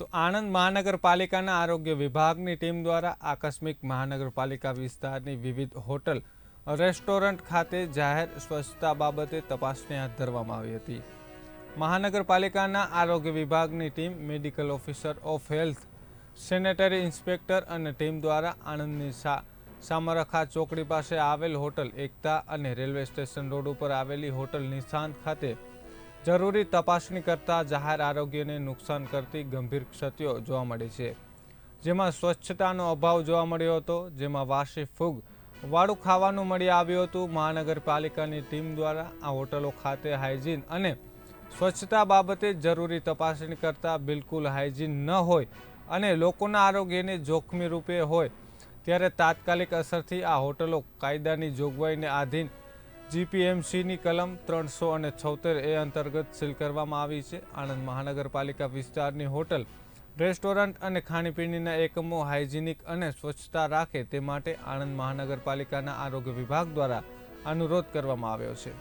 તો આણંદ મહાનગરપાલિકાના આરોગ્ય વિભાગની ટીમ દ્વારા આકસ્મિક મહાનગરપાલિકા વિસ્તારની વિવિધ હોટલ, રેસ્ટોરન્ટ ખાતે જાહેર સ્વચ્છતા બાબતે તપાસણી હાથ ધરવામાં આવી હતી. મહાનગરપાલિકાના આરોગ્ય વિભાગની team, medical officer of health, sanitary inspector અને ટીમ દ્વારા આણંદની સા, સામરખા ચોકડી પાસે આવેલ હોટલ એકતા અને રેલવે સ્ટેશન રોડ ઉપર આવેલી હોટલ નિશાંત ખાતે જરૂરી તપાસણી કરતાં જાહેર આરોગ્યને નુકસાન કરતી ગંભીર ક્ષતિઓ જોવા મળી છે. જેમાં સ્વચ્છતાનો અભાવ જોવા મળ્યો હતો, જેમાં વાસી ફૂગ વાળું ખાવાનું મળી આવ્યું હતું. મહાનગરપાલિકાની ટીમ દ્વારા આ હોટલો ખાતે હાઇજીન અને સ્વચ્છતા બાબતે જરૂરી તપાસણી કરતાં બિલકુલ હાઇજીન ન હોય અને લોકોના આરોગ્યને જોખમી રૂપે હોય, ત્યારે તાત્કાલિક અસરથી આ હોટલો કાયદાની જોગવાઈને આધીન જીપીએમસીની કલમ ત્રણસો અને છોતેર એ અંતર્ગત સીલ કરવામાં આવી છે. આણંદ મહાનગરપાલિકા વિસ્તારની હોટલ, રેસ્ટોરન્ટ અને ખાણીપીણીના એકમો હાઇજીનિક અને સ્વચ્છતા રાખે તે માટે આણંદ મહાનગરપાલિકાના આરોગ્ય વિભાગ દ્વારા અનુરોધ કરવામાં આવ્યો છે.